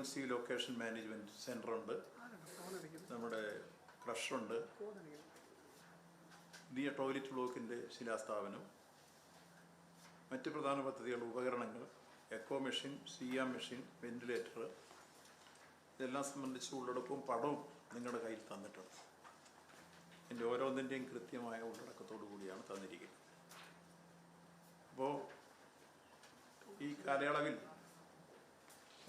Intensive location management centre സെന്ററുണ്ട് നമ്മുടെ ക്രഷുണ്ട് പുതിയ ടോയ്ലറ്റ് ബ്ലോക്കിന്റെ ശിലാസ്ഥാപനം. മറ്റ് പ്രധാന പദ്ധതികൾ ഉപകരണങ്ങൾ എക്കോ മെഷീൻ സിയ മെഷീൻ വെന്റിലേറ്റർ ഇതെല്ലാം സംബന്ധിച്ച് ഉള്ളടക്കവും പടവും നിങ്ങളുടെ കയ്യിൽ തന്നിട്ടുണ്ട്. എന്റെ ഓരോന്നിന്റെയും കൃത്യമായ ഉള്ളടക്കത്തോടു കൂടിയാണ് തന്നിരിക്കുന്നത്. അപ്പോൾ ഈ കാലയളവിൽ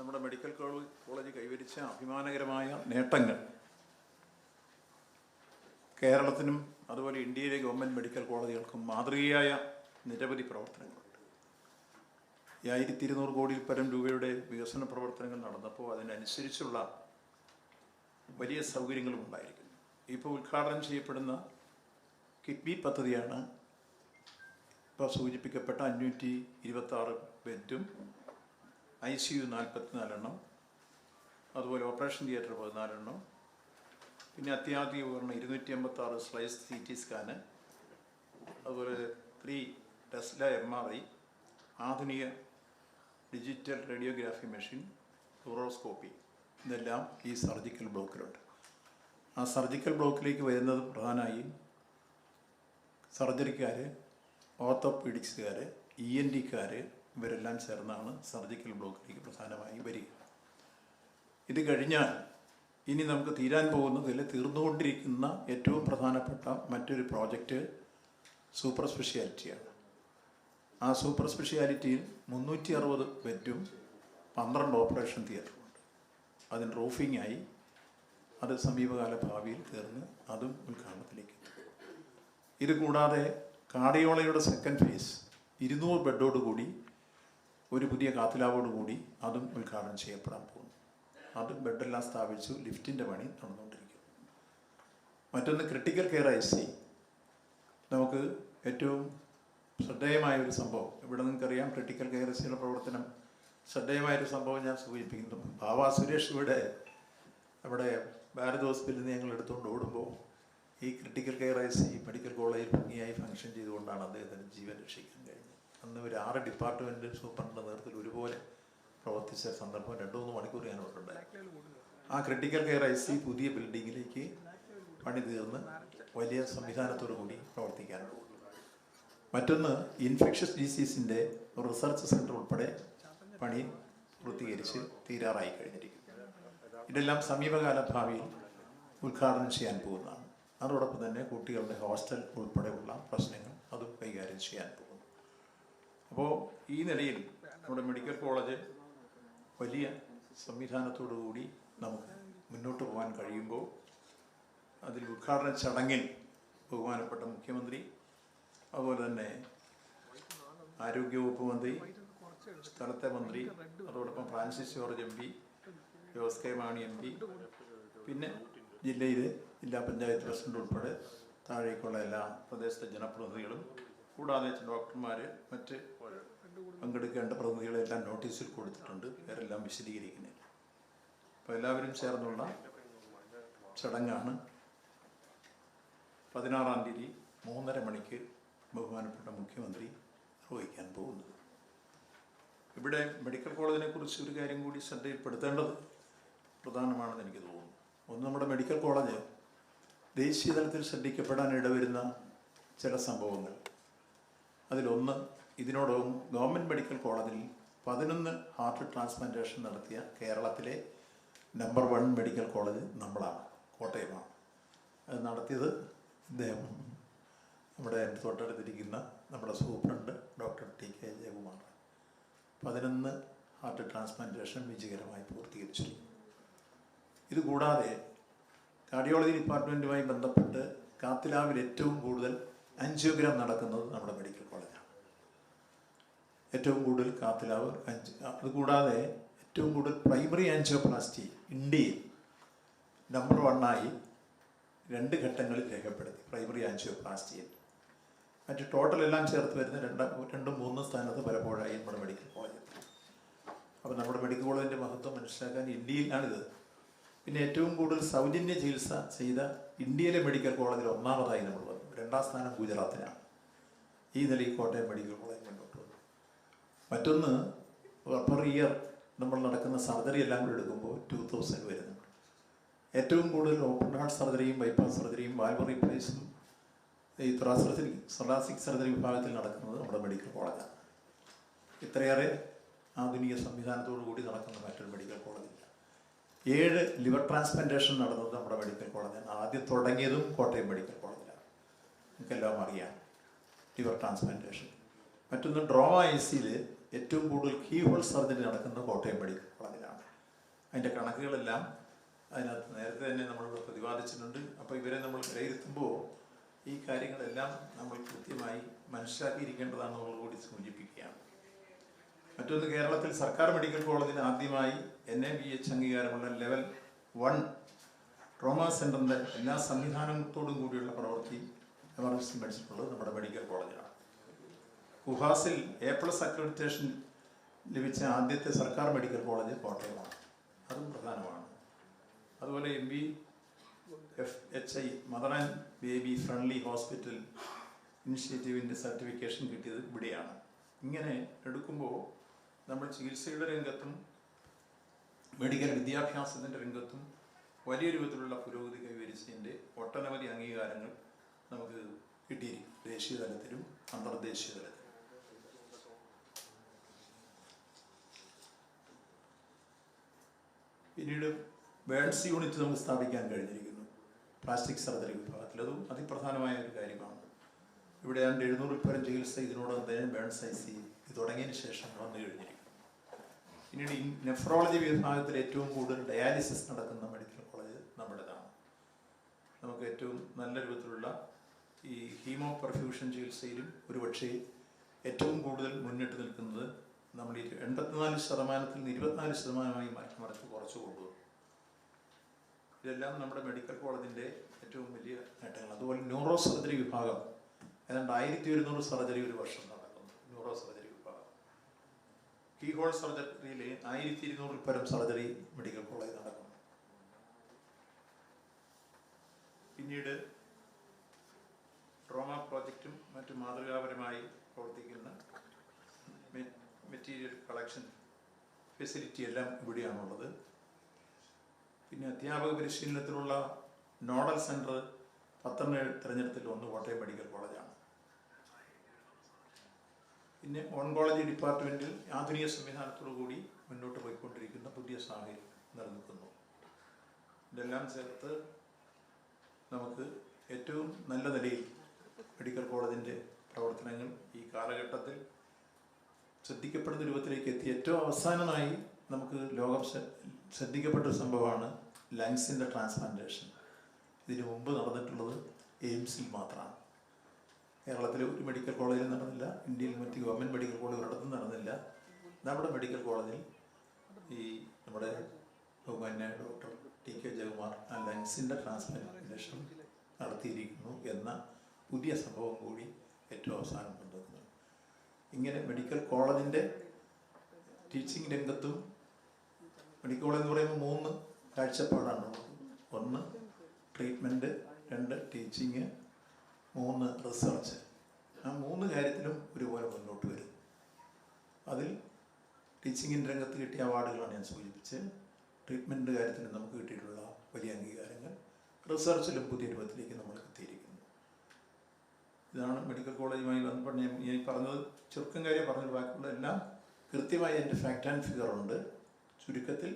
നമ്മുടെ മെഡിക്കൽ കോളേജ് കൈവരിച്ച അഭിമാനകരമായ നേട്ടങ്ങൾ കേരളത്തിനും അതുപോലെ ഇന്ത്യയിലെ ഗവൺമെന്റ് മെഡിക്കൽ കോളേജുകൾക്കും മാതൃകയായ നിരവധി പ്രവർത്തനങ്ങളുണ്ട്. ഈ ആയിരത്തി ഇരുന്നൂറ് കോടിയിൽ പരം രൂപയുടെ വികസന പ്രവർത്തനങ്ങൾ നടന്നപ്പോൾ അതിനനുസരിച്ചുള്ള വലിയ സൗകര്യങ്ങളും ഉണ്ടായിരിക്കുന്നു. ഇപ്പോൾ ഉദ്ഘാടനം ചെയ്യപ്പെടുന്ന കിഡ്നി പദ്ധതിയാണ് ഇപ്പോൾ സൂചിപ്പിക്കപ്പെട്ട അഞ്ഞൂറ്റി ഇരുപത്തി ബെഡും ഐ സി യു നാൽപ്പത്തിനാലെണ്ണം അതുപോലെ ഓപ്പറേഷൻ തിയേറ്റർ പതിനാലെണ്ണം പിന്നെ അത്യാധുനിക ഉപകരണം ഇരുന്നൂറ്റി അമ്പത്താറ് സ്ലൈസ് സി ടി സ്കാന് അതുപോലെ three Tesla M R I ആധുനിക ഡിജിറ്റൽ റേഡിയോഗ്രാഫി മെഷീൻ ഫ്ലൂറോസ്കോപ്പി ഇതെല്ലാം ഈ സർജിക്കൽ ബ്ലോക്കിലുണ്ട്. ആ സർജിക്കൽ ബ്ലോക്കിലേക്ക് വരുന്നത് പ്രധാനമായും സർജറിക്കാർ ഓർത്തോപീഡിക്സുകാർ ഇ എൻ ഡിക്കാർ ഇവരെല്ലാം ചേർന്നാണ് സർജിക്കൽ ബ്ലോക്കിലേക്ക് പ്രധാനമായി വരിക. ഇത് കഴിഞ്ഞാൽ ഇനി നമുക്ക് തീരാൻ പോകുന്നതിൽ തീർന്നുകൊണ്ടിരിക്കുന്ന ഏറ്റവും പ്രധാനപ്പെട്ട മറ്റൊരു പ്രോജക്റ്റ് സൂപ്പർ സ്പെഷ്യാലിറ്റിയാണ്. ആ സൂപ്പർ സ്പെഷ്യാലിറ്റിയിൽ മുന്നൂറ്റി അറുപത് ബെഡും പന്ത്രണ്ട് ഓപ്പറേഷൻ തിയേറ്ററുമുണ്ട്. അതിന് റൂഫിംഗ് ആയി അത് സമീപകാല ഭാവിയിൽ തീർന്ന് അതും ഉദ്ഘാടനത്തിലേക്ക് ഇതുകൂടാതെ ഇത് കൂടാതെ സെക്കൻഡ് ഫേസ് ഇരുന്നൂറ് ബെഡോട് കൂടി ഒരു പുതിയ കാത്തിലാവോട് കൂടി അതും ഉദ്ഘാടനം ചെയ്യപ്പെടാൻ പോകുന്നു. അതും ബെഡെല്ലാം സ്ഥാപിച്ചു ലിഫ്റ്റിന്റെ പണി നടന്നുകൊണ്ടിരിക്കുന്നു. മറ്റൊന്ന് ക്രിട്ടിക്കൽ കെയർ ഐ സി നമുക്ക് ഏറ്റവും ശ്രദ്ധേയമായ ഒരു സംഭവം ഇവിടെ നിങ്ങൾക്കറിയാം ക്രിട്ടിക്കൽ കെയർ ഐ സിയുടെ പ്രവർത്തനം ശ്രദ്ധേയമായൊരു സംഭവം ഞാൻ സൂചിപ്പിക്കുന്നു. ഭാവ സുരേഷ് ഇവിടെ നമ്മുടെ ഭാരത് ഹോസ്പിറ്റലിൽ നിന്ന് ഞങ്ങൾ എടുത്തുകൊണ്ട് ഓടുമ്പോൾ ഈ critical care I C medical കോളേജിൽ ഭംഗിയായി ഫംഗ്ഷൻ ചെയ്തുകൊണ്ടാണ് അദ്ദേഹത്തിന് ജീവൻ രക്ഷിക്കാൻ കഴിഞ്ഞത് അന്ന് ഒരു ആറ് ഡിപ്പാർട്ട്മെന്റ് സൂപ്രണ്ടിന്റെ നേതൃത്വത്തിൽ ഒരുപോലെ പ്രവർത്തിച്ച സന്ദർഭം രണ്ടു മൂന്ന് മണിക്കൂർ ഞാൻ ഓർക്കുണ്ടായി ആ ക്രിട്ടിക്കൽ കെയർ ഐ സി പുതിയ ബിൽഡിങ്ങിലേക്ക് പണി തീർന്ന് വലിയ സംവിധാനത്തോടു കൂടി പ്രവർത്തിക്കാനുള്ളൂ മറ്റൊന്ന് ഇൻഫെക്ഷസ് ഡിസീസിന്റെ റിസർച്ച് സെന്റർ ഉൾപ്പെടെ പണി പൂർത്തീകരിച്ച് തീരാറായി കഴിഞ്ഞിരിക്കുന്നു. ഇതെല്ലാം സമീപകാല ഭാവിയിൽ ഉദ്ഘാടനം ചെയ്യാൻ പോകുന്നതാണ്. അതോടൊപ്പം തന്നെ കുട്ടികളുടെ ഹോസ്റ്റൽ ഉൾപ്പെടെയുള്ള പ്രശ്നങ്ങൾ അതും കൈകാര്യം ചെയ്യാൻ പോകുന്നു. അപ്പോൾ ഈ നിലയിൽ നമ്മുടെ മെഡിക്കൽ കോളേജ് വലിയ സംവിധാനത്തോടു കൂടി നമുക്ക് മുന്നോട്ട് പോകാൻ കഴിയുമ്പോൾ അതിൽ ഉദ്ഘാടന ചടങ്ങിൽ ബഹുമാനപ്പെട്ട മുഖ്യമന്ത്രി അതുപോലെ തന്നെ ആരോഗ്യവകുപ്പ് മന്ത്രി സ്ഥലത്തെ മന്ത്രി അതോടൊപ്പം Francis George M P Jose K Mani M P പിന്നെ ജില്ലയിലെ ജില്ലാ പഞ്ചായത്ത് പ്രസിഡന്റ് ഉൾപ്പെടെ താഴേക്കുള്ള എല്ലാ പ്രദേശത്തെ ജനപ്രതിനിധികളും കൂടാതെ ഡോക്ടർമാർ മറ്റ് പങ്കെടുക്കേണ്ട പ്രതിനിധികളെല്ലാം നോട്ടീസിൽ കൊടുത്തിട്ടുണ്ട്. പേരെല്ലാം വിശദീകരിക്കുന്നില്ല. അപ്പോൾ എല്ലാവരും ചേർന്നുള്ള ചടങ്ങാണ് പതിനാറാം തീയതി മൂന്നര മണിക്ക് ബഹുമാനപ്പെട്ട മുഖ്യമന്ത്രി നിർവഹിക്കാൻ പോകുന്നത്. ഇവിടെ മെഡിക്കൽ കോളേജിനെ കുറിച്ച് ഒരു കാര്യം കൂടി ശ്രദ്ധയിൽപ്പെടുത്തേണ്ടത് പ്രധാനമാണെന്ന് എനിക്ക് തോന്നുന്നു. ഒന്ന് നമ്മുടെ മെഡിക്കൽ കോളേജ് ദേശീയ തലത്തിൽ ശ്രദ്ധിക്കപ്പെടാൻ ഇടവരുന്ന ചില സംഭവങ്ങൾ. അതിലൊന്ന് ഇതിനോടകം ഗവൺമെന്റ് മെഡിക്കൽ കോളേജിൽ പതിനൊന്ന് ഹാർട്ട് ട്രാൻസ്പ്ലാന്റേഷൻ നടത്തിയ കേരളത്തിലെ നമ്പർ വൺ മെഡിക്കൽ കോളേജ് നമ്മളാണ് കോട്ടയമാണ്. അത് നടത്തിയത് ഇദ്ദേഹം. നമ്മുടെ എന്റെ തൊട്ടടുത്തിരിക്കുന്ന നമ്മുടെ superintendent doctor T K Jayakumar. പതിനൊന്ന് ഹാർട്ട് ട്രാൻസ്പ്ലാന്റേഷൻ വിജയകരമായി പൂർത്തീകരിച്ചിരിക്കുന്നു. ഇതുകൂടാതെ കാർഡിയോളജി ഡിപ്പാർട്ട്മെന്റുമായി ബന്ധപ്പെട്ട് കാത്തിലാവിൽ ഏറ്റവും കൂടുതൽ അഞ്ചിയോഗ്രാം നടക്കുന്നത് നമ്മുടെ മെഡിക്കൽ കോളേജാണ് ഏറ്റവും കൂടുതൽ കാത്തിലാവ് അഞ്ച് അതുകൂടാതെ ഏറ്റവും കൂടുതൽ പ്രൈമറി ആൻജിയോപ്ലാസ്റ്റി ഇന്ത്യയിൽ നമ്പർ വണ്ണായി രണ്ട് ഘട്ടങ്ങളിൽ രേഖപ്പെടുത്തി പ്രൈമറി ആൻജിയോപ്ലാസ്റ്റിയിൽ. മറ്റ് ടോട്ടൽ എല്ലാം ചേർത്ത് വരുന്ന രണ്ട് രണ്ടും മൂന്നും സ്ഥാനത്ത് പലപ്പോഴായി നമ്മുടെ മെഡിക്കൽ കോളേജ് അപ്പോൾ നമ്മുടെ മെഡിക്കൽ കോളേജിന്റെ മഹത്വം മനസ്സിലാക്കാൻ ഇന്ത്യയിലാണിത്. പിന്നെ ഏറ്റവും കൂടുതൽ സൗജന്യ ചികിത്സ ചെയ്ത ഇന്ത്യയിലെ മെഡിക്കൽ കോളേജിൽ ഒന്നാമതായി നമ്മൾ വന്നു. രണ്ടാം സ്ഥാനം ഗുജറാത്തിനാണ്. ഈ നിലയിൽ കോട്ടയം മെഡിക്കൽ കോളേജ് മുന്നോട്ട് വന്നു. മറ്റൊന്ന് പെർ ഇയർ നമ്മൾ നടക്കുന്ന സർജറി എല്ലാം കൂടി എടുക്കുമ്പോൾ ടു തൗസൻഡ് വരുന്നുണ്ട് ഏറ്റവും കൂടുതൽ ഓപ്പൺ ഹാർട്ട് സർജറിയും ബൈപ്പാസ് സർജറിയും വാൽവ് റീപ്ലേസും ഈ തൊറാസിക് തൊറാസിക് സർജറി വിഭാഗത്തിൽ നടക്കുന്നത് നമ്മുടെ മെഡിക്കൽ കോളേജാണ് ഇത്രയേറെ ആധുനിക സംവിധാനത്തോടു കൂടി നടക്കുന്ന മറ്റൊരു മെഡിക്കൽ കോളേജില്ല ഏഴ് ലിവർ ട്രാൻസ്പ്ലാന്റേഷൻ നടന്നത് നമ്മുടെ മെഡിക്കൽ കോളേജാണ് ആദ്യം തുടങ്ങിയതും കോട്ടയം മെഡിക്കൽ കോളേജിലാണ് നമുക്കെല്ലാം അറിയാം. ലിവർ ട്രാൻസ്പ്ലാന്റേഷൻ മറ്റൊന്ന് ഡ്രോമ ഐ സിയിൽ ഏറ്റവും കൂടുതൽ കീ ഹോൾ സർജറി നടക്കുന്നത് കോട്ടയം മെഡിക്കൽ കോളേജിലാണ്. അതിന്റെ കണക്കുകളെല്ലാം അതിനകത്ത് നേരത്തെ തന്നെ നമ്മൾ പ്രതിപാദിച്ചിട്ടുണ്ട്. അപ്പോൾ ഇവരെ നമ്മൾ വിലയിരുത്തുമ്പോൾ ഈ കാര്യങ്ങളെല്ലാം നമ്മൾ കൃത്യമായി മനസ്സിലാക്കിയിരിക്കേണ്ടതാണെന്നുള്ളത് കൂടി സൂചിപ്പിക്കുകയാണ്. മറ്റൊന്ന് കേരളത്തിൽ സർക്കാർ മെഡിക്കൽ കോളേജിൽ ആദ്യമായി എൻ എ ബി എച്ച് അംഗീകാരമുള്ള ലെവൽ വൺ ട്രോമ സെന്ററിന്റെ എല്ലാ സംവിധാനത്തോടും കൂടിയുള്ള പ്രവൃത്തി എമർജൻസി മെഡിസിൻ ഉള്ളത് നമ്മുടെ മെഡിക്കൽ കോളേജാണ് ഗുഹാസിൽ എ പ്ലസ് അക്രഡിറ്റേഷൻ ലഭിച്ച ആദ്യത്തെ സർക്കാർ മെഡിക്കൽ കോളേജ് കോട്ടയമാണ്. അതും പ്രധാനമാണ്. അതുപോലെ M B F H I mother and baby friendly hospital ഇനിഷ്യേറ്റീവിന്റെ certification കിട്ടിയത് ഇവിടെയാണ്. ഇങ്ങനെ എടുക്കുമ്പോൾ നമ്മൾ ചികിത്സയുടെ രംഗത്തും മെഡിക്കൽ വിദ്യാഭ്യാസത്തിന്റെ രംഗത്തും വലിയ രൂപത്തിലുള്ള പുരോഗതി കൈവരിച്ചതിന്റെ ഒട്ടനവധി അംഗീകാരങ്ങൾ നമുക്ക് കിട്ടിയിരിക്കും ദേശീയ തലത്തിലും അന്തർദേശീയ തലത്തിലും. പിന്നീട് വേൾഡ്സ് യൂണിറ്റ് നമുക്ക് സ്ഥാപിക്കാൻ കഴിഞ്ഞിരിക്കുന്നു. പ്ലാസ്റ്റിക് സർജറി വിഭാഗത്തിൽ. അതും അതിപ്രധാനമായ ഒരു കാര്യമാണ്. ഇവിടെ ഏതാണ്ട് എഴുന്നൂറിൽ പരം ചികിത്സ ഇതിനോടൊപ്പം തന്നെ ബേൺസ് ഐ സി തുടങ്ങിയതിന് ശേഷം വന്നു കഴിഞ്ഞിരിക്കുന്നു. പിന്നീട് നെഫ്രോളജി വിഭാഗത്തിൽ ഏറ്റവും കൂടുതൽ ഡയാലിസിസ് നടക്കുന്ന മെഡിക്കൽ കോളേജ് നമ്മുടേതാണ്. നമുക്ക് ഏറ്റവും നല്ല രൂപത്തിലുള്ള ഈ ഹീമോ പെർഫ്യൂഷൻ ചികിത്സയിലും ഒരുപക്ഷെ ഏറ്റവും കൂടുതൽ മുന്നിട്ട് നിൽക്കുന്നത് നമ്മൾ ഈ എൺപത്തിനാല് ശതമാനത്തിൽ നിന്ന് ഇരുപത്തിനാല് ശതമാനമായി മാറ്റിമറിച്ച് കുറച്ച് കൊണ്ടുവന്നു ഇതെല്ലാം നമ്മുടെ മെഡിക്കൽ കോളേജിന്റെ ഏറ്റവും വലിയ നേട്ടങ്ങൾ. അതുപോലെ ന്യൂറോ സർജറി വിഭാഗം. ഏതാണ്ട് ആയിരത്തി ഒരുന്നൂറ് സർജറി ഒരു വർഷം നടക്കുന്നു. ന്യൂറോ സർജറി വിഭാഗം. കീഹോൾ സർജറിയിൽ ആയിരത്തി ഇരുന്നൂറിൽ പരം സർജറി മെഡിക്കൽ കോളേജ് നടക്കുന്നു. പിന്നീട് ട്രോമ പ്രോജക്റ്റും മറ്റു മാതൃകാപരമായി പ്രവർത്തിക്കുന്ന മെറ്റീരിയൽ കളക്ഷൻ ഫെസിലിറ്റി എല്ലാം ഇവിടെയാണുള്ളത്. പിന്നെ അധ്യാപക പരിശീലനത്തിലുള്ള നോഡൽ സെന്റർ പത്തനംതിട്ട തിരഞ്ഞെടുത്തിൽ ഒന്ന് കോട്ടയം മെഡിക്കൽ കോളേജാണ്. പിന്നെ ഓൺകോളജി ഡിപ്പാർട്ട്മെന്റിൽ ആധുനിക സംവിധാനത്തോടു കൂടി മുന്നോട്ട് പോയിക്കൊണ്ടിരിക്കുന്ന പുതിയ സാഹചര്യം നിലനിൽക്കുന്നു. ഇതെല്ലാം ചേർത്ത് നമുക്ക് ഏറ്റവും നല്ല നിലയിൽ മെഡിക്കൽ കോളേജിന്റെ പ്രവർത്തനങ്ങൾ ഈ കാലഘട്ടത്തിൽ ശ്രദ്ധിക്കപ്പെടുന്ന രൂപത്തിലേക്ക് എത്തി. ഏറ്റവും അവസാനമായി നമുക്ക് ലോകം ശ്ര- ശ്രദ്ധിക്കപ്പെട്ട ഒരു സംഭവമാണ് ലങ്സിന്റെ ട്രാൻസ്പ്ലാന്റേഷൻ. ഇതിനു മുമ്പ് നടന്നിട്ടുള്ളത് എയിംസിൽ മാത്രമാണ്. കേരളത്തിലെ ഒരു മെഡിക്കൽ കോളേജിൽ നടന്നില്ല ഇന്ത്യയിൽ മറ്റ് ഗവൺമെന്റ് മെഡിക്കൽ കോളേജ് ഒരിടത്തും നടന്നില്ല. നമ്മുടെ മെഡിക്കൽ കോളേജിൽ ഈ നമ്മുടെ ബഹുമാന്യ ഡോക്ടർ ടി കെ ജയകുമാർ ആ ലങ്സിന്റെ ട്രാൻസ്പ്ലാന്റേഷൻ നടത്തിയിരിക്കുന്നു എന്ന പുതിയ സംഭവം കൂടി ഏറ്റവും അവസാനം കൊണ്ടുവന്നു. ഇങ്ങനെ മെഡിക്കൽ കോളേജിന്റെ ടീച്ചിങ് രംഗത്തും മെഡിക്കൽ കോളേജ് എന്ന് പറയുമ്പോൾ മൂന്ന് കാഴ്ചപ്പാടാണുള്ളത് ഒന്ന് ട്രീറ്റ്മെന്റ് രണ്ട് ടീച്ചിങ് മൂന്ന് റിസർച്ച് ആ മൂന്ന് കാര്യത്തിലും ഒരുപോലെ മുന്നോട്ട് വരും. അതിൽ ടീച്ചിങ്ങിന്റെ രംഗത്ത് കിട്ടിയ അവാർഡുകളാണ് ഞാൻ സൂചിപ്പിച്ചത്. ട്രീറ്റ്മെന്റ് കാര്യത്തിൽ നമുക്ക് കിട്ടിയിട്ടുള്ള വലിയ അംഗീകാരങ്ങൾ. റിസർച്ചിലും പുതിയ രൂപത്തിലേക്ക് നമ്മൾ എത്തിയിരിക്കുന്നു ഇതാണ് മെഡിക്കൽ കോളേജുമായി ബന്ധപ്പെട്ട് ഞാൻ പറഞ്ഞത് ചുരുക്കം കാര്യം പറഞ്ഞ ബാക്കിയുള്ള എല്ലാം കൃത്യമായി എന്റെ ഫാക്ട് ആൻഡ് ഫിഗർ ഉണ്ട്. ചുരുക്കത്തിൽ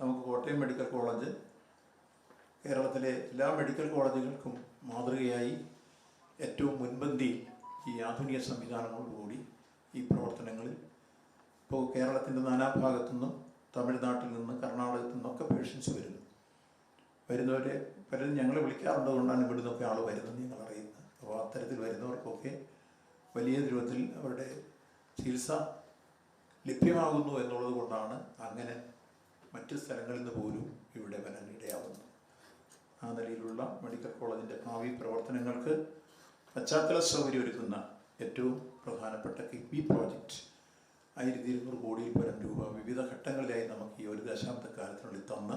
നമുക്ക് കോട്ടയം മെഡിക്കൽ കോളേജ് കേരളത്തിലെ എല്ലാ മെഡിക്കൽ കോളേജുകൾക്കും മാതൃകയായി ഏറ്റവും മുൻപന്തിയിൽ ഈ ആധുനിക സംവിധാനങ്ങളോടുകൂടി ഈ പ്രവർത്തനങ്ങളിൽ ഇപ്പോൾ കേരളത്തിന്റെ നാനാഭാഗത്തു നിന്നും തമിഴ്നാട്ടിൽ നിന്ന് കർണാടകത്തിൽ നിന്നൊക്കെ പേഷ്യൻസ് വരുന്നു. വരുന്നവരെ പലരും ഞങ്ങളെ വിളിക്കാറുണ്ടതുകൊണ്ടാണ് ഇവിടുന്നൊക്കെ ആൾ വരുന്നത് ഞങ്ങൾ അറിയുന്നത് അപ്പോൾ അത്തരത്തിൽ വരുന്നവർക്കൊക്കെ വലിയ രൂപത്തിൽ അവരുടെ ചികിത്സ ലഭ്യമാകുന്നു എന്നുള്ളത് കൊണ്ടാണ് അങ്ങനെ മറ്റ് സ്ഥലങ്ങളിൽ നിന്ന് പോലും ഇവിടെ വരാൻ ആ നിലയിലുള്ള മെഡിക്കൽ കോളേജിന്റെ ഭാവി പ്രവർത്തനങ്ങൾക്ക് പശ്ചാത്തല സൗകര്യം ഒരുക്കുന്ന ഏറ്റവും പ്രധാനപ്പെട്ട കിഡ്നി പ്രോജക്റ്റ് ആയിരത്തി ഇരുന്നൂറ് കോടിയിൽ പരം രൂപ വിവിധ ഘട്ടങ്ങളിലായി നമുക്ക് ഈ ഒരു ദശാബ്ദ കാലത്തിനുള്ളിൽ തന്ന്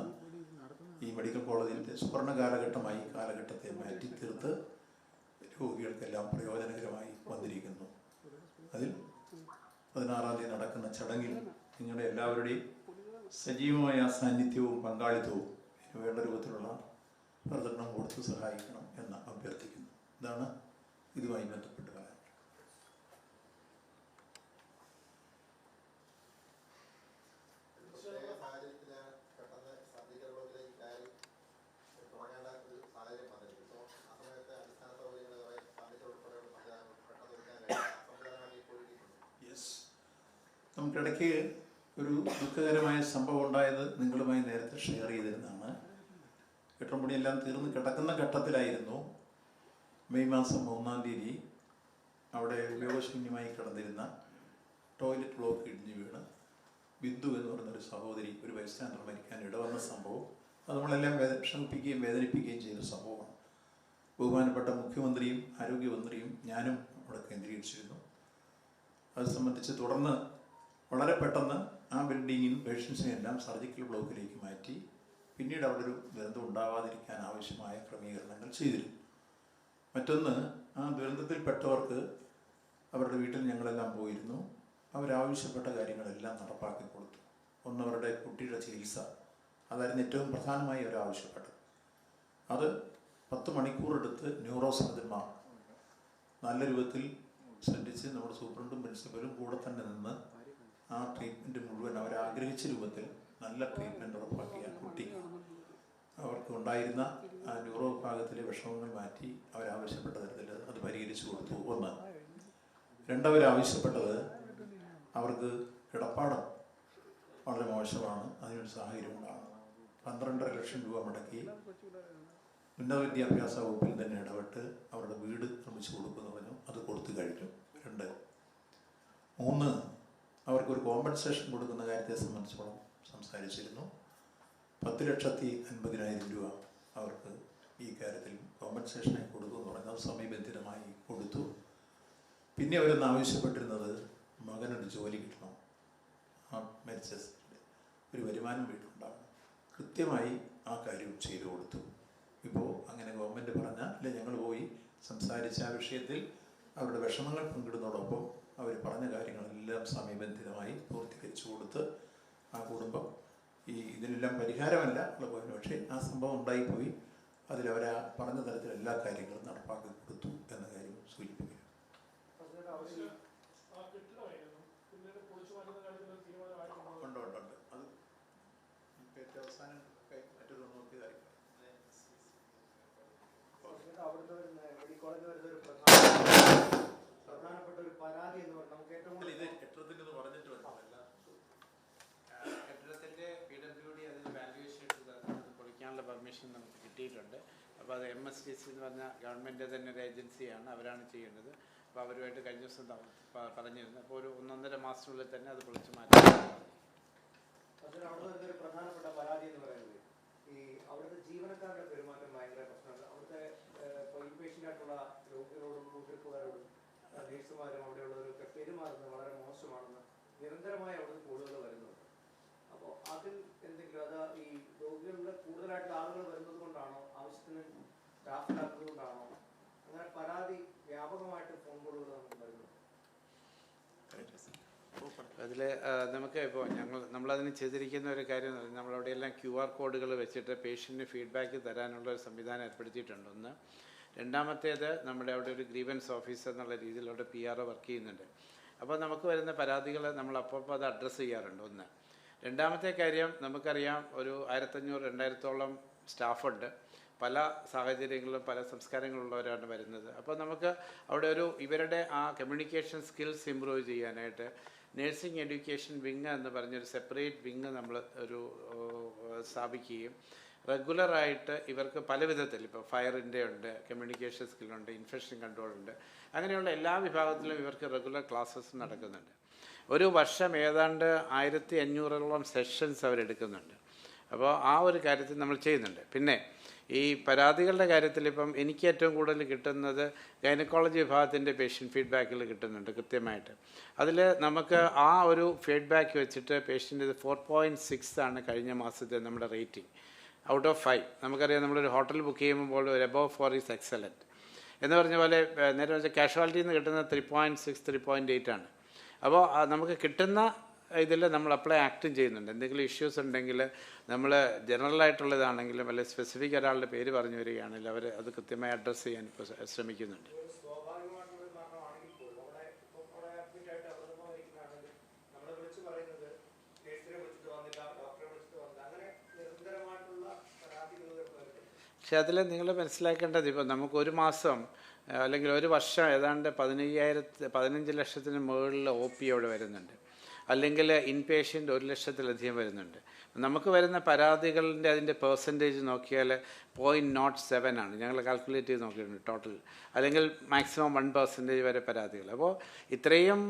ഈ മെഡിക്കൽ കോളേജിന്റെ സുവർണ കാലഘട്ടമായി കാലഘട്ടത്തെ മാറ്റി തീർത്ത് രോഗികൾക്കെല്ലാം പ്രയോജനകരമായി വന്നിരിക്കുന്നു. അതിൽ പതിനാറാം തീയതി നടക്കുന്ന ചടങ്ങിൽ നിങ്ങളുടെ എല്ലാവരുടെയും സജീവമായ സാന്നിധ്യവും പങ്കാളിത്തവും വേണ്ട രൂപത്തിലുള്ള പ്രകടനം കൊടുത്ത് സഹായിക്കണം എന്ന് അഭ്യർത്ഥിക്കുന്നു. ഇതാണ് ഇതുമായി ബന്ധപ്പെട്ട് നമുക്കിടയ്ക്ക് ഒരു ദുഃഖകരമായ സംഭവം ഉണ്ടായത് നിങ്ങളുമായി നേരത്തെ ഷെയർ ചെയ്തിരുന്നതാണ്. കെട്ടുമ്പണിയെല്ലാം തീർന്ന് കിടക്കുന്ന ഘട്ടത്തിലായിരുന്നു. മെയ് മാസം മൂന്നാം തീയതി അവിടെ ഉപയോഗശൂന്യമായി കിടന്നിരുന്ന ടോയ്ലറ്റ് ബ്ലോക്ക് ഇടിഞ്ഞ് വീണ്. ബിന്ദു എന്ന് പറയുന്നൊരു സഹോദരി ഒരു ബൈസ്റ്റാൻഡർ മരിക്കാൻ ഇടവന്ന സംഭവം. അത് നമ്മളെല്ലാം വേദ വിഷമിപ്പിക്കുകയും വേദനിപ്പിക്കുകയും ചെയ്ത സംഭവമാണ്. ബഹുമാനപ്പെട്ട മുഖ്യമന്ത്രിയും ആരോഗ്യമന്ത്രിയും ഞാനും അവിടെ കേന്ദ്രീകരിച്ചിരുന്നു. അത് സംബന്ധിച്ച് തുടർന്ന് വളരെ പെട്ടെന്ന് ആ ബിൽഡിങ്ങിൽ പേഷ്യൻസിനെ എല്ലാം സർജിക്കൽ ബ്ലോക്കിലേക്ക് മാറ്റി. പിന്നീട് അവിടെ ഒരു ദുരന്തം ഉണ്ടാവാതിരിക്കാൻ ആവശ്യമായ ക്രമീകരണങ്ങൾ ചെയ്തിരുന്നു. മറ്റൊന്ന് ആ ദുരന്തത്തിൽപ്പെട്ടവർക്ക് അവരുടെ വീട്ടിൽ ഞങ്ങളെല്ലാം പോയിരുന്നു. അവരാവശ്യപ്പെട്ട കാര്യങ്ങളെല്ലാം നടപ്പാക്കി കൊടുത്തു. ഒന്നവരുടെ കുട്ടിയുടെ ചികിത്സ. അതായിരുന്നു ഏറ്റവും പ്രധാനമായി അവർ ആവശ്യപ്പെട്ടത് അത് പത്ത് മണിക്കൂറെടുത്ത് ന്യൂറോ സർജന്മാർ നല്ല രൂപത്തിൽ ശ്രദ്ധിച്ച് നമ്മുടെ സൂപ്രണ്ടും പ്രിൻസിപ്പലും കൂടെ തന്നെ നിന്ന് ആ ട്രീറ്റ്മെന്റ് മുഴുവൻ അവർ ആഗ്രഹിച്ച രൂപത്തിൽ നല്ല ട്രീറ്റ്മെന്റ് ഉറപ്പാക്കിയ കുട്ടി അവർക്ക് ഉണ്ടായിരുന്ന ആ ന്യൂറോ വിഭാഗത്തിലെ വിഷമങ്ങൾ മാറ്റി അവരാവശ്യപ്പെട്ട തരത്തിൽ അത് പരിഹരിച്ചു കൊടുത്തു. ഒന്ന് രണ്ടവരാവശ്യപ്പെട്ടത് അവർക്ക് കിടപ്പാടം വളരെ മോശമാണ് അതിനൊരു സാഹചര്യം ഉണ്ടാകണം പന്ത്രണ്ടര ലക്ഷം രൂപ മുടക്കി ഉന്നത വിദ്യാഭ്യാസ വകുപ്പിൽ തന്നെ ഇടപെട്ട് അവരുടെ വീട് നിർമ്മിച്ചു കൊടുക്കുന്നവനും അത് കൊടുത്തു കഴിഞ്ഞു. രണ്ട് മൂന്ന് അവർക്കൊരു കോമ്പൻസേഷൻ കൊടുക്കുന്ന കാര്യത്തെ സംബന്ധിച്ചോളം സംസാരിച്ചിരുന്നു. പത്ത് ലക്ഷത്തി അൻപതിനായിരം രൂപ അവർക്ക് ഈ കാര്യത്തിൽ കോമ്പൻസേഷനായി കൊടുക്കുമെന്ന് പറഞ്ഞു അത് സമയബന്ധിതമായി കൊടുത്തു. പിന്നെ അവരൊന്ന് ആവശ്യപ്പെട്ടിരുന്നത് മകനൊരു ജോലി കിട്ടണം. ആ മരിച്ച ഒരു വരുമാനം വീട്ടിലുണ്ടാവണം. കൃത്യമായി ആ കാര്യം ചെയ്തു കൊടുത്തു. ഇപ്പോൾ അങ്ങനെ ഗവൺമെന്റ് പറഞ്ഞ അല്ലെ ഞങ്ങൾ പോയി സംസാരിച്ച ആ വിഷയത്തിൽ അവരുടെ വിഷമങ്ങൾ പങ്കിടുന്നതോടൊപ്പം അവർ പറഞ്ഞ കാര്യങ്ങളെല്ലാം സമയബന്ധിതമായി പൂർത്തീകരിച്ചു കൊടുത്ത് ആ കുടുംബം ഈ ഇതിനെല്ലാം പരിഹാരമല്ല ഉള്ള പോയിന്റ് പക്ഷേ ആ സംഭവം ഉണ്ടായിപ്പോയി. അതിലവർ ആ പറഞ്ഞ തരത്തിൽ എല്ലാ കാര്യങ്ങളും നടപ്പാക്കി കൊടുത്തു എന്ന കാര്യം സൂചിപ്പിക്കുന്നു. ഉണ്ട് ഉണ്ട് ഉണ്ട്. അത് ഏറ്റവും അവസാനം മറ്റൊരു നോക്കിയ കാര്യം അതിനകത്ത് അവിടുന്ന് വരുന്ന മെഡിക്കൽ കോളേജിൽ വരുന്ന ഒരു പ്രധാന പ്രധാനപ്പെട്ട ഒരു പരാതി എന്ന് പറഞ്ഞാൽ നമുക്ക് ഏറ്റവും അല്ല, ഇത് കൂടുതൽ കെട്ടിടത്തിന്റെ പറഞ്ഞിട്ട് വന്നതല്ല. കെട്ടിടത്തിന്റെ പി ഡബ്ല്യു ഡി അതിന് വാല്യുവേഷൻ എടുത്ത് പൊളിക്കാനുള്ള പെർമിഷൻ നമുക്ക് കിട്ടിയിട്ടുണ്ട്. അപ്പോൾ അത് എം എസ് ടി സി എന്ന് പറഞ്ഞ ഗവൺമെന്റ് തന്നെ ഒരു ഏജൻസിയാണ് അവരാണ് ചെയ്യേണ്ടത് അപ്പോൾ അവരുമായിട്ട് കഴിഞ്ഞ ദിവസം പറഞ്ഞിരുന്നു. അപ്പോൾ ഒരു ഒന്നൊന്നര മാസത്തിനുള്ളിൽ തന്നെ അത് പൊളിച്ചു മാറ്റാൻ ഒരു പ്രധാനപ്പെട്ട പരാതി എന്ന് പറയുന്നത് ഈ അവിടുത്തെ ജീവനക്കാരുടെ പെരുമാറ്റം ഭയങ്കര പ്രശ്നമാണ്. അവിടുത്തെ ഇപ്പോൾ ഇൻപേഷ്യന്റ് ആയിട്ടുള്ള രോഗികളോടും കൂട്ടിരിപ്പുകാരോടും നേഴ്സുമാരും നിരന്തരമായി അവിടെ കോളുകൾ വരുന്നുണ്ട്. അപ്പോൾ അതിൽ എന്തെങ്കിലും അത് ഈ രോഗികളിൽ കൂടുതലായിട്ട് ആളുകൾ വരുന്നത് കൊണ്ടാണോ ആവശ്യത്തിന് സ്റ്റാഫ് ഇല്ലാത്തത് അങ്ങനെ പരാതി വ്യാപകമായിട്ട് ഫോൺ കോളുകൾ നമുക്ക് വരുന്നുണ്ട്. അതിൽ നമുക്ക് ഇപ്പോൾ ഞങ്ങൾ നമ്മളതിന് ചെയ്തിരിക്കുന്ന ഒരു കാര്യം എന്ന് പറഞ്ഞാൽ നമ്മളവിടെയെല്ലാം ക്യു ആർ കോഡുകൾ വെച്ചിട്ട് പേഷ്യന്റിന് ഫീഡ്ബാക്ക് തരാനുള്ള ഒരു സംവിധാനം ഏർപ്പെടുത്തിയിട്ടുണ്ട്. ഒന്ന്. രണ്ടാമത്തേത് നമ്മുടെ അവിടെ ഒരു ഗ്രീവൻസ് ഓഫീസർ എന്നുള്ള രീതിയിൽ അവിടെ പി ആർ വർക്ക് ചെയ്യുന്നുണ്ട്. അപ്പോൾ നമുക്ക് വരുന്ന പരാതികളെ നമ്മൾ അപ്പോൾ അത് അഡ്രസ്സ് ചെയ്യാറുണ്ട്. ഒന്ന് രണ്ടാമത്തെ കാര്യം നമുക്കറിയാം ഒരു ആയിരത്തഞ്ഞൂറ് രണ്ടായിരത്തോളം സ്റ്റാഫുണ്ട് പല സാഹചര്യങ്ങളും പല സംസ്കാരങ്ങളുള്ളവരാണ് വരുന്നത്. അപ്പോൾ നമുക്ക് അവിടെ ഒരു ഇവരുടെ ആ കമ്മ്യൂണിക്കേഷൻ സ്കിൽസ് ഇമ്പ്രൂവ് ചെയ്യാനായിട്ട് നഴ്സിംഗ് എഡ്യൂക്കേഷൻ വിങ് എന്ന് പറഞ്ഞൊരു സെപ്പറേറ്റ് വിങ് നമ്മൾ ഒരു സ്ഥാപിക്കുകയും റെഗുലറായിട്ട് ഇവർക്ക് പല വിധത്തിൽ ഇപ്പോൾ ഫയറിന്റെ ഉണ്ട് കമ്മ്യൂണിക്കേഷൻ സ്കില്ലുണ്ട് ഇൻഫെക്ഷൻ കൺട്രോൾ ഉണ്ട്. അങ്ങനെയുള്ള എല്ലാ വിഭാഗത്തിലും ഇവർക്ക് റെഗുലർ ക്ലാസ്സസ് നടക്കുന്നുണ്ട്. ഒരു വർഷം ഏതാണ്ട് ആയിരത്തി അഞ്ഞൂറോളം സെഷൻസ് അവരെടുക്കുന്നുണ്ട് അപ്പോൾ ആ ഒരു കാര്യത്തിൽ നമ്മൾ ചെയ്യുന്നുണ്ട്. പിന്നെ ഈ പരാതികളുടെ കാര്യത്തിൽ ഇപ്പം എനിക്ക് ഏറ്റവും കൂടുതൽ കിട്ടുന്നത് ഗൈനക്കോളജി വിഭാഗത്തിന്റെ പേഷ്യന്റ് ഫീഡ്ബാക്കിൽ കിട്ടുന്നുണ്ട് കൃത്യമായിട്ട്. അതിൽ നമുക്ക് ആ ഒരു ഫീഡ്ബാക്ക് വെച്ചിട്ട് പേഷ്യന്റ് ഇത് ഫോർ പോയിന്റ് സിക്സ് ആണ് കഴിഞ്ഞ മാസത്തെ നമ്മുടെ റേറ്റിംഗ് ഔട്ട് ഓഫ് ഫൈവ്. നമുക്കറിയാം നമ്മളൊരു ഹോട്ടൽ ബുക്ക് ചെയ്യുമ്പോൾ ഒരു എബോവ് ഫോർ ഈസ് എക്സലന്റ്. എന്ന് പറഞ്ഞ പോലെ നേരെ വെച്ചാൽ കാഷ്വാലിറ്റിയിൽ നിന്ന് കിട്ടുന്ന three point six three point eight ആണ്. അപ്പോൾ നമുക്ക് കിട്ടുന്ന ഇതിൽ നമ്മൾ അപ്ലൈ ആക്റ്റും ചെയ്യുന്നുണ്ട്. എന്തെങ്കിലും ഇഷ്യൂസ് ഉണ്ടെങ്കിൽ നമ്മൾ ജനറൽ ആയിട്ടുള്ളതാണെങ്കിലും അല്ലെങ്കിൽ സ്പെസിഫിക് ഒരാളുടെ പേര് പറഞ്ഞു വരികയാണെങ്കിൽ അവർ അത് കൃത്യമായി അഡ്രസ്സ് ചെയ്യാൻ ഇപ്പോൾ ശ്രമിക്കുന്നുണ്ട് സ്വാഭാവികമായിട്ടുള്ള ഒരു മരണമാണെങ്കിൽ പോലും അവിടെ ഇപ്പോൾ അവിടെ അഡ്മിറ്റ് ആയിട്ട് അവിടെ നിന്ന് മരിക്കുന്നതാണെങ്കിൽ നമ്മൾ വിളിച്ചു പറയുന്നത് നേഴ്സിനെ വിളിച്ചിട്ട് വന്നില്ല ഡോക്ടറെ വിളിച്ചിട്ട് വന്നില്ല അങ്ങനെ നിരന്തരമായിട്ടുള്ള പരാതികൾ വരുന്നുണ്ട് പക്ഷെ അതിൽ നിങ്ങൾ മനസ്സിലാക്കേണ്ടത് ഇപ്പോൾ നമുക്ക് ഒരു മാസം അല്ലെങ്കിൽ ഒരു വർഷം ഏതാണ്ട് പതിനയ്യായിരത്തി പതിനഞ്ച് ലക്ഷത്തിന് മുകളിൽ ഒ പി അവിടെ വരുന്നുണ്ട്. അല്ലെങ്കിൽ ഇൻപേഷ്യന്റ് ഒരു ലക്ഷത്തിലധികം വരുന്നുണ്ട്. നമുക്ക് വരുന്ന പരാതികളുടെ അതിന്റെ പേഴ്സന്റേജ് നോക്കിയാൽ പോയിന്റ് നോട്ട് സെവൻ ആണ്. ഞങ്ങൾ കാൽക്കുലേറ്റ് ചെയ്ത് നോക്കിയിട്ടുണ്ട് ടോട്ടൽ അല്ലെങ്കിൽ മാക്സിമം വൺ പെർസെന്റേജ് വരെ പരാതികൾ. അപ്പോൾ ഇത്രയും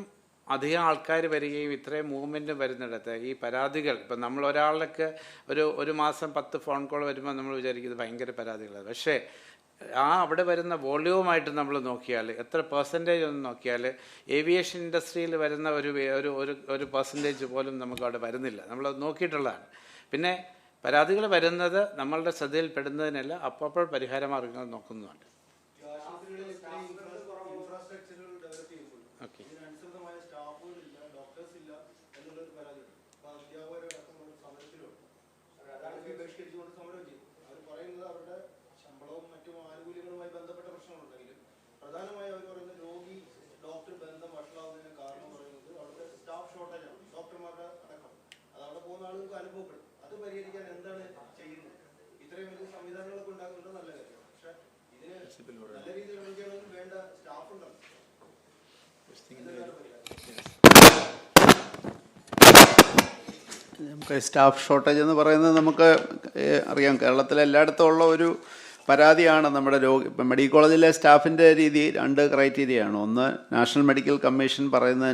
അധികം ആൾക്കാർ വരികയും ഇത്രയും മൂവ്മെന്റ് വരുന്നിടത്ത് ഈ പരാതികൾ. ഇപ്പം നമ്മൾ ഒരാൾക്ക് ഒരു ഒരു മാസം പത്ത് ഫോൺ കോൾ വരുമ്പോൾ നമ്മൾ വിചാരിക്കുന്നത് ഭയങ്കര പരാതികളാണ് പക്ഷേ ആ അവിടെ വരുന്ന വോള്യൂമായിട്ട് നമ്മൾ നോക്കിയാൽ എത്ര പെർസെന്റേജ് ഒന്ന് നോക്കിയാൽ ഏവിയേഷൻ ഇൻഡസ്ട്രിയിൽ വരുന്ന ഒരു ഒരു ഒരു പെർസെന്റേജ് പോലും നമുക്ക് അവിടെ വരുന്നില്ല. നമ്മളത് നോക്കിയിട്ടുള്ളതാണ്. പിന്നെ പരാതികൾ വരുന്നത് നമ്മളുടെ ശ്രദ്ധയിൽപ്പെടുന്നതിനല്ല അപ്പോൾ പരിഹാര മാർഗങ്ങൾ നോക്കുന്നുണ്ട് ആശുപത്രികളിൽ ഇത്രയും ഇൻഫ്രാസ്ട്രക്ചറുകൾ ഡെവലപ്പ് ചെയ്യുമ്പോൾ ഓക്കെ ഇതിനനുസൃതമായ സ്റ്റാഫുകളില്ല ഡോക്ടേഴ്സ് ഇല്ല എന്നുള്ളൊരു പരാതിയുണ്ട് അപ്പോൾ അധ്യാപകരടക്കമുള്ള സമരത്തിലുണ്ട് അതാണ് ഇത് ബഹിഷ്കരിച്ചുകൊണ്ട് സമരം ചെയ്തു അവർ പറയുന്നത് അവരുടെ ശമ്പളവും മറ്റും ആനുകൂല്യങ്ങളുമായി ബന്ധപ്പെട്ട പ്രശ്നങ്ങളുണ്ടെങ്കിലും പ്രധാനമായും അവർ പറയുന്നത് രോഗി ഡോക്ടർ ബന്ധം വഷളാവുന്നതിന് കാരണം പറയുന്നത് അവിടുത്തെ സ്റ്റാഫ് ഷോർട്ടേജ് ആണ് ഡോക്ടർമാരുടെ അടക്കം അത് ആളുകൾക്ക് അനുഭവപ്പെടും. അത് പരിഹരിക്കാൻ എന്താണ് ചെയ്യുന്നത്? ഇത്രയും വലിയ സംവിധാനങ്ങളൊക്കെ ഉണ്ടാക്കുന്നത് നല്ല കാര്യം. പക്ഷെ ഇതിന് നല്ല രീതിയിൽ വിളിക്കണമെങ്കിൽ വേണ്ട സ്റ്റാഫ് ഉണ്ടാവും നമുക്ക് സ്റ്റാഫ് ഷോർട്ടേജ് എന്ന് പറയുന്നത് നമുക്ക് അറിയാം. കേരളത്തിലെ എല്ലായിടത്തും ഉള്ള ഒരു പരാതിയാണ് നമ്മുടെ രോഗി ഇപ്പം മെഡിക്കൽ കോളേജിലെ സ്റ്റാഫിന്റെ രീതി രണ്ട് ക്രൈറ്റീരിയയാണ് ഒന്ന് നാഷണൽ മെഡിക്കൽ കമ്മീഷൻ പറയുന്ന